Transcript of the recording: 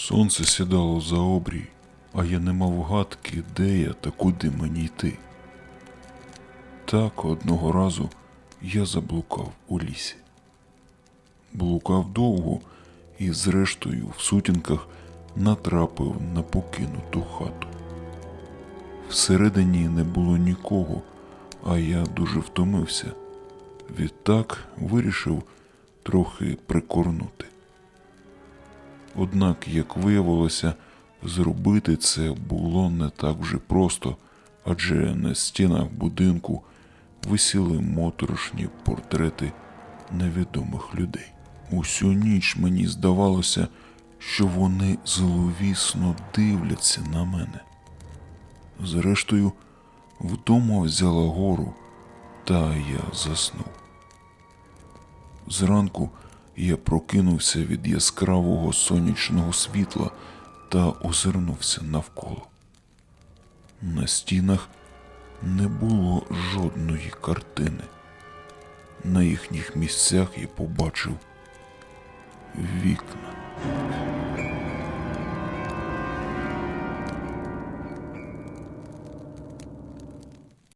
Сонце сідало за обрій, а я не мав гадки, де я та куди мені йти. Так одного разу я заблукав у лісі. Блукав довго і, зрештою, в сутінках натрапив на покинуту хату. Всередині не було нікого, а я дуже втомився. Відтак вирішив трохи прикорнути. Однак, як виявилося, зробити це було не так вже просто, адже на стінах будинку висіли моторошні портрети невідомих людей. Усю ніч мені здавалося, що вони зловісно дивляться на мене. Зрештою, вдома взяла гору, та я заснув. Зранку я прокинувся від яскравого сонячного світла та озирнувся навколо. На стінах не було жодної картини. На їхніх місцях я побачив вікна.